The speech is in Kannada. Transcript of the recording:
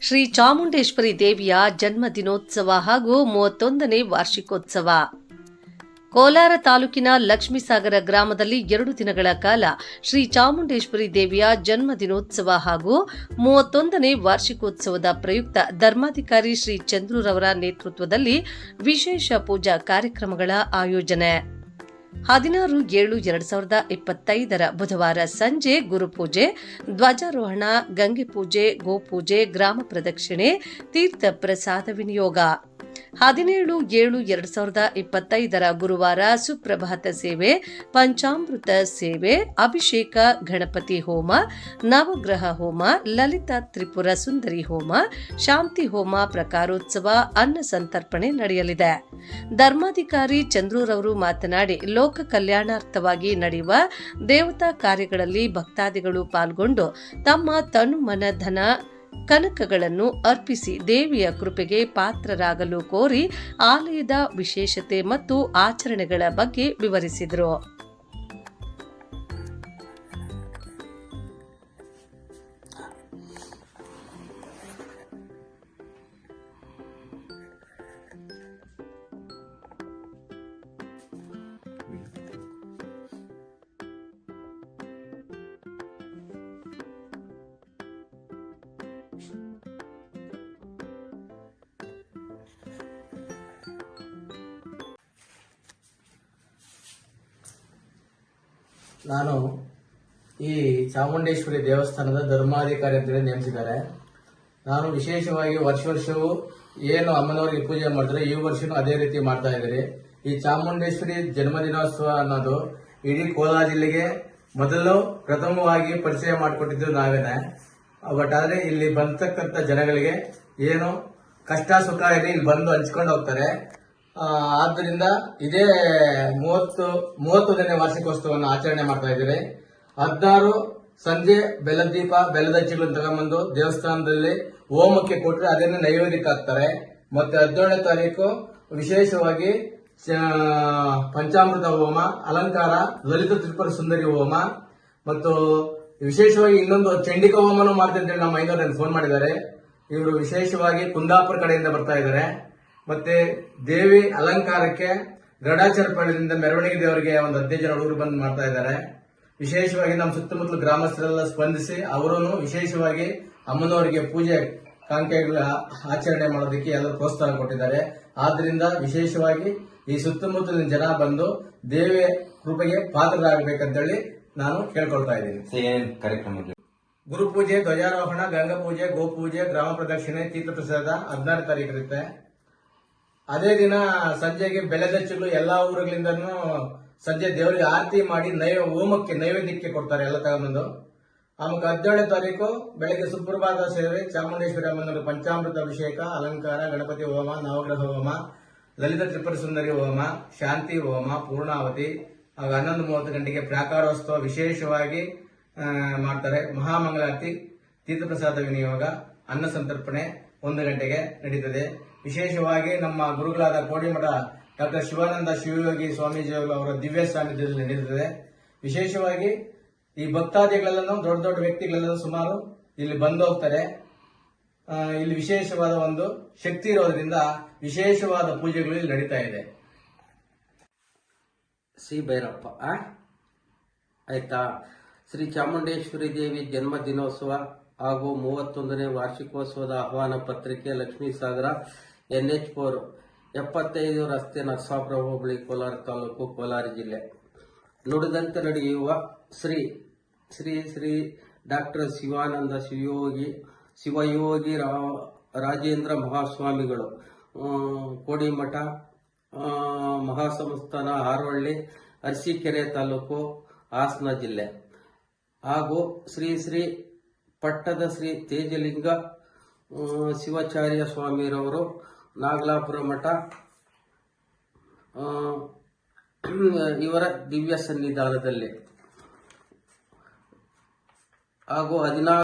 ಶ್ರೀ ಚಾಮುಂಡೇಶ್ವರಿ ದೇವಿಯ ಜನ್ಮ ದಿನೋತ್ಸವ ಹಾಗೂ ಮೂವತ್ತೊಂದನೇ ವಾರ್ಷಿಕೋತ್ಸವ. ಕೋಲಾರ ತಾಲೂಕಿನ ಲಕ್ಷ್ಮೀಸಾಗರ ಗ್ರಾಮದಲ್ಲಿ ಎರಡು ದಿನಗಳ ಕಾಲ ಶ್ರೀ ಚಾಮುಂಡೇಶ್ವರಿ ದೇವಿಯ ಜನ್ಮ ದಿನೋತ್ಸವ ಹಾಗೂ ಮೂವತ್ತೊಂದನೇ ವಾರ್ಷಿಕೋತ್ಸವದ ಪ್ರಯುಕ್ತ ಧರ್ಮಾಧಿಕಾರಿ ಶ್ರೀ ಚಂದ್ರೂರವರ ನೇತೃತ್ವದಲ್ಲಿ ವಿಶೇಷ ಪೂಜಾ ಕಾರ್ಯಕ್ರಮಗಳ ಆಯೋಜನೆ. ಹದಿನಾರು ಏಳು ಎರಡ್ ಸಾವಿರದ ಇಪ್ಪತ್ತೈದರ ಬುಧವಾರ ಸಂಜೆ ಗುರುಪೂಜೆ, ಧ್ವಜಾರೋಹಣ, ಗಂಗೆ ಪೂಜೆ, ಗೋಪೂಜೆ, ಗ್ರಾಮ ಪ್ರದಕ್ಷಿಣೆ, ತೀರ್ಥ ಪ್ರಸಾದ ವಿನಿಯೋಗ. ಹದಿನೇಳು ಏಳು ಎರಡು ಸಾವಿರದ ಇಪ್ಪತ್ತೈದರ ಗುರುವಾರ ಸುಪ್ರಭಾತ ಸೇವೆ, ಪಂಚಾಮೃತ ಸೇವೆ, ಅಭಿಷೇಕ, ಗಣಪತಿ ಹೋಮ, ನವಗ್ರಹ ಹೋಮ, ಲಲಿತಾ ತ್ರಿಪುರ ಸುಂದರಿ ಹೋಮ, ಶಾಂತಿ ಹೋಮ ಪ್ರಕಾರೋತ್ಸವ ಅನ್ನ ಸಂತರ್ಪಣೆ ನಡೆಯಲಿದೆ. ಧರ್ಮಾಧಿಕಾರಿ ಚಂದ್ರೂರವರು ಮಾತನಾಡಿ, ಲೋಕ ಕಲ್ಯಾಣಾರ್ಥವಾಗಿ ನಡೆಯುವ ದೇವತಾ ಕಾರ್ಯಗಳಲ್ಲಿ ಭಕ್ತಾದಿಗಳು ಪಾಲ್ಗೊಂಡು ತಮ್ಮ ತನು ಮನ ಧನ ಕನಕಗಳನ್ನು ಅರ್ಪಿಸಿ ದೇವಿಯ ಕೃಪೆಗೆ ಪಾತ್ರರಾಗಲು ಕೋರಿ ಆಲಯದ ವಿಶೇಷತೆ ಮತ್ತು ಆಚರಣೆಗಳ ಬಗ್ಗೆ ವಿವರಿಸಿದರು. ನಾನು ಈ ಚಾಮುಂಡೇಶ್ವರಿ ದೇವಸ್ಥಾನದ ಧರ್ಮಾಧಿಕಾರಿ ಅಂತೇಳಿ ನೇಮಿಸಿದ್ದಾರೆ. ನಾನು ವಿಶೇಷವಾಗಿ ವರ್ಷ ವರ್ಷವೂ ಏನು ಅಮ್ಮನವರಿಗೆ ಪೂಜೆ ಮಾಡಿದ್ರೆ ಈ ವರ್ಷನೂ ಅದೇ ರೀತಿ ಮಾಡ್ತಾ ಇದ್ದೀರಿ ಈ ಚಾಮುಂಡೇಶ್ವರಿ ಜನ್ಮದಿನೋತ್ಸವ ಅನ್ನೋದು ಇಡೀ ಕೋಲಾರ ಜಿಲ್ಲೆಗೆ ಮೊದಲು ಪ್ರಥಮವಾಗಿ ಪರಿಚಯ ಮಾಡಿಕೊಟ್ಟಿದ್ದು ನಾವೇನೆ. ಬಟ್ ಆದ್ರೆ ಇಲ್ಲಿ ಬರ್ತಕ್ಕಂಥ ಜನಗಳಿಗೆ ಏನು ಕಷ್ಟ ಸುಖ ಇದೆ ಇಲ್ಲಿ ಬಂದು ಹಂಚ್ಕೊಂಡು ಹೋಗ್ತಾರೆ. ಆದ್ದರಿಂದ ಇದೇ ಮೂವತ್ತು, ಮೂವತ್ತೊಂದನೇ ವಾರ್ಷಿಕೋತ್ಸವವನ್ನು ಆಚರಣೆ ಮಾಡ್ತಾ ಇದ್ದೀರಿ. ಹದಿನಾರು ಸಂಜೆ ಬೆಲ್ಲದ ದೀಪ, ಬೆಲ್ಲದ ತಗೊಂಬಂದು ದೇವಸ್ಥಾನದಲ್ಲಿ ಹೋಮಕ್ಕೆ ಕೊಟ್ಟರೆ ಅದನ್ನು ನೈವೇದ್ಯಕ್ಕೆ ಹಾಕ್ತಾರೆ ಮತ್ತೆ ಹದಿನೇಳನೇ ತಾರೀಕು ವಿಶೇಷವಾಗಿ ಪಂಚಾಮೃತ ಹೋಮ, ಅಲಂಕಾರ, ಲಲಿತ ತ್ರಿಪುರ ಸುಂದರಿ ಹೋಮ, ಮತ್ತು ವಿಶೇಷವಾಗಿ ಇನ್ನೊಂದು ಚಂಡಿಕ ಹೋಮನು ಮಾಡ್ತೀನಿ ಅಂತೇಳಿ ನಮ್ಮ ಐನೂರು ಫೋನ್ ಮಾಡಿದ್ದಾರೆ. ಇವರು ವಿಶೇಷವಾಗಿ ಕುಂದಾಪುರ ಕಡೆಯಿಂದ ಬರ್ತಾ ಇದ್ದಾರೆ. ಮತ್ತೆ ದೇವಿ ಅಲಂಕಾರಕ್ಕೆ ಗರುಡಾಚರಪಳ್ಳಿಯಿಂದ ಮೆರವಣಿಗೆ ದೇವರಿಗೆ ಒಂದು ಹದಿನೈದು ಜನ ಹುಡುಗರು ಬಂದು ಮಾಡ್ತಾ ಇದ್ದಾರೆ. ವಿಶೇಷವಾಗಿ ನಮ್ಮ ಸುತ್ತಮುತ್ತಲ ಗ್ರಾಮಸ್ಥರೆಲ್ಲ ಸ್ಪಂದಿಸಿ ಅವರೂ ವಿಶೇಷವಾಗಿ ಅಮ್ಮನವರಿಗೆ ಪೂಜೆ ಕಾಂಕೆಗಳ ಆಚರಣೆ ಮಾಡೋದಕ್ಕೆ ಎಲ್ಲರೂ ಪ್ರೋತ್ಸಾಹ ಕೊಟ್ಟಿದ್ದಾರೆ. ಆದ್ರಿಂದ ವಿಶೇಷವಾಗಿ ಈ ಸುತ್ತಮುತ್ತಲಿನ ಜನ ಬಂದು ದೇವಿಯ ಕೃಪೆಗೆ ಪಾತ್ರರಾಗಬೇಕಂತೇಳಿ ನಾನು ಕೇಳ್ಕೊಳ್ತಾ ಇದ್ದೀನಿ. ಏನೇನು ಕಾರ್ಯಕ್ರಮಗಳು ಗುರುಪೂಜೆ ಧ್ವಜಾರೋಹಣ ಗಂಗಾ ಪೂಜೆ ಗೋಪೂಜೆ ಗ್ರಾಮ ಪ್ರದಕ್ಷಿಣೆ ತೀರ್ಥ ಪ್ರಸಾದ ಹದಿನಾರು ತಾರೀಕು ಇರುತ್ತೆ. ಅದೇ ದಿನ ಸಂಜೆಗೆ ಬೆಲೆದಚ್ಚುಗಳು ಎಲ್ಲಾ ಊರುಗಳಿಂದನೂ ಸಂಜೆ ದೇವರಿಗೆ ಆರತಿ ಮಾಡಿ ನೈವ ಹೋಮಕ್ಕೆ ನೈವೇದ್ಯಕ್ಕೆ ಕೊಡ್ತಾರೆ ಎಲ್ಲ ತಗೊಂಬಂದು ಆಮೇಲೆ ಹದಿನೇಳನೇ ತಾರೀಕು ಬೆಳಗ್ಗೆ ಸುಪ್ರಭಾತ ಸೇವೆ ಚಾಮುಂಡೇಶ್ವರಿ ಅಮ್ಮನವರು ಪಂಚಾಮೃತ ಅಭಿಷೇಕ ಅಲಂಕಾರ ಗಣಪತಿ ಹೋಮ ನವಗ್ರಹ ಹೋಮ ಲಲಿತ ತ್ರಿಪುರ ಸುಂದರಿ ಹೋಮ ಶಾಂತಿ ಹೋಮ ಪೂರ್ಣಾವತಿ ಹನ್ನೊಂದು ಮೂವತ್ತು ಗಂಟೆಗೆ ಪ್ರಾಕಾರೋತ್ಸವ ವಿಶೇಷವಾಗಿ ಮಾಡ್ತಾರೆ. ಮಹಾಮಂಗಳಾರತಿ, ತೀರ್ಥಪ್ರಸಾದ ವಿನಿಯೋಗ, ಅನ್ನ ಸಂತರ್ಪಣೆ ಒಂದು ಗಂಟೆಗೆ ನಡೀತದೆ. ವಿಶೇಷವಾಗಿ ನಮ್ಮ ಗುರುಗಳಾದ ಕೋಡಿಮಠ ಡಾಕ್ಟರ್ ಶಿವಾನಂದ ಶಿವಯೋಗಿ ಸ್ವಾಮೀಜಿ ಅವರ ದಿವ್ಯ ಸಾನ್ನಿಧ್ಯದಲ್ಲಿ ನಡೆಯುತ್ತದೆ ವಿಶೇಷವಾಗಿ ಈ ಭಕ್ತಾದಿಗಳೆಲ್ಲನೂ ದೊಡ್ಡ ದೊಡ್ಡ ವ್ಯಕ್ತಿಗಳೆಲ್ಲ ಸುಮಾರು ಇಲ್ಲಿ ಬಂದು ಹೋಗ್ತಾರೆ. ಇಲ್ಲಿ ವಿಶೇಷವಾದ ಒಂದು ಶಕ್ತಿ ಇರೋದ್ರಿಂದ ವಿಶೇಷವಾದ ಪೂಜೆಗಳು ಇಲ್ಲಿ ನಡೀತಾ ಇದೆ. ಸಿ ಭೈರಪ್ಪ? ಆಯ್ತಾ? ಶ್ರೀ ಚಾಮುಂಡೇಶ್ವರಿ ದೇವಿ ಜನ್ಮ ದಿನೋತ್ಸವ ಹಾಗೂ ಮೂವತ್ತೊಂದನೇ ವಾರ್ಷಿಕೋತ್ಸವದ ಆಹ್ವಾನ ಪತ್ರಿಕೆ Lakshmi Sagara N H four, ಎಪ್ಪತ್ತೈದು ರಸ್ತೆ ನರಸಾಪುರ ಹೋಬಳಿ, ಕೋಲಾರ ತಾಲೂಕು, ಕೋಲಾರ ಜಿಲ್ಲೆ. ನುಡಿದಂತೆ ನಡೆಯುವ ಶ್ರೀ ಶ್ರೀ ಶ್ರೀ ಡಾಕ್ಟರ್ ಶಿವಾನಂದ ಶಿವಯೋಗಿ ಶಿವಯೋಗಿ ರಾಜೇಂದ್ರ ಮಹಾಸ್ವಾಮಿಗಳು ಕೋಡಿಮಠ ಮಹಾಸಂಸ್ಥಾನ ಹಾರೋಳ್ಳಿ ಅರಸೀಕೆರೆ ತಾಲೂಕು, ಹಾಸನ ಜಿಲ್ಲೆ. ಹಾಗೂ ಶ್ರೀ ಶ್ರೀ ಪಟ್ಟದ ಶ್ರೀ ತೇಜಲಿಂಗ ಶಿವಾಚಾರ್ಯ ಸ್ವಾಮಿರವರು, ನಾಗಲಾಪುರ ಮಠ ಇವರ ದಿವ್ಯ ಸನ್ನಿಧಾನದಲ್ಲಿ. ಹಾಗೂ ಹದಿನಾರು